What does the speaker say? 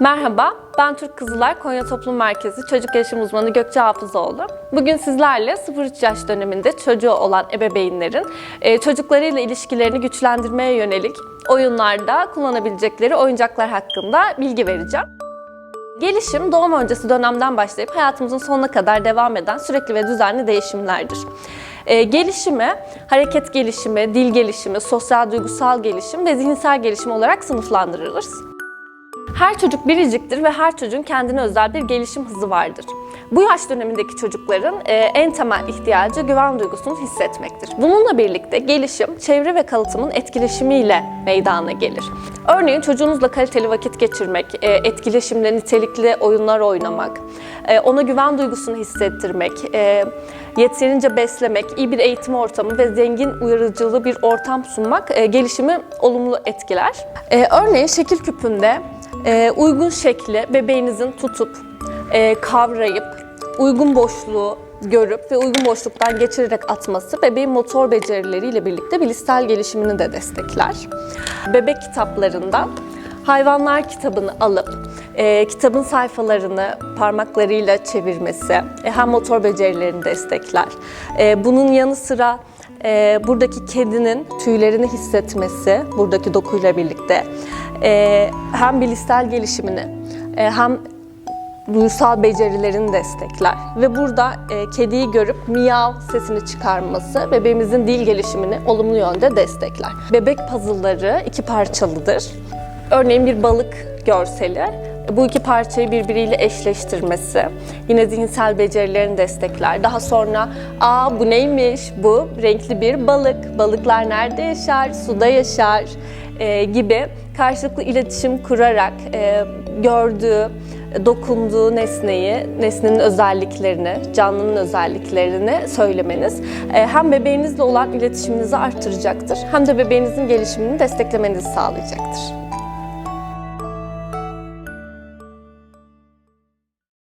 Merhaba, ben Türk Kızılar Konya Toplum Merkezi Çocuk Gelişim Uzmanı Gökçe Hafızoğlu. Bugün sizlerle 0-3 yaş döneminde çocuğu olan ebeveynlerin e, çocuklarıyla ilişkilerini güçlendirmeye yönelik oyunlarda kullanabilecekleri oyuncaklar hakkında bilgi vereceğim. Gelişim doğum öncesi dönemden başlayıp hayatımızın sonuna kadar devam eden sürekli ve düzenli değişimlerdir. Ee, gelişimi, hareket gelişimi, dil gelişimi, sosyal duygusal gelişim ve zihinsel gelişim olarak sınıflandırılır. Her çocuk biriciktir ve her çocuğun kendine özel bir gelişim hızı vardır. Bu yaş dönemindeki çocukların e, en temel ihtiyacı güven duygusunu hissetmektir. Bununla birlikte gelişim, çevre ve kalıtımın etkileşimiyle meydana gelir. Örneğin çocuğunuzla kaliteli vakit geçirmek, e, etkileşimle nitelikli oyunlar oynamak, e, ona güven duygusunu hissettirmek, yeterince beslemek, iyi bir eğitim ortamı ve zengin uyarıcılı bir ortam sunmak gelişimi olumlu etkiler. Örneğin şekil küpünde e, uygun şekli bebeğinizin tutup, e, kavrayıp, uygun boşluğu görüp ve uygun boşluktan geçirerek atması bebeğin motor becerileriyle birlikte bilişsel gelişimini de destekler. Bebek kitaplarından hayvanlar kitabını alıp e, kitabın sayfalarını parmaklarıyla çevirmesi e, hem motor becerilerini destekler. E, bunun yanı sıra e, buradaki kedinin tüylerini hissetmesi buradaki dokuyla birlikte e, hem bilişsel gelişimini e, hem duysal becerilerini destekler. Ve burada e, kediyi görüp miyav sesini çıkarması bebeğimizin dil gelişimini olumlu yönde destekler. Bebek puzzle'ları iki parçalıdır. Örneğin bir balık görseli bu iki parçayı birbiriyle eşleştirmesi yine zihinsel becerilerini destekler. Daha sonra aa bu neymiş bu renkli bir balık, balıklar nerede yaşar, suda yaşar e, gibi karşılıklı iletişim kurarak e, gördüğü, dokunduğu nesneyi, nesnenin özelliklerini, canlının özelliklerini söylemeniz e, hem bebeğinizle olan iletişiminizi arttıracaktır hem de bebeğinizin gelişimini desteklemenizi sağlayacaktır.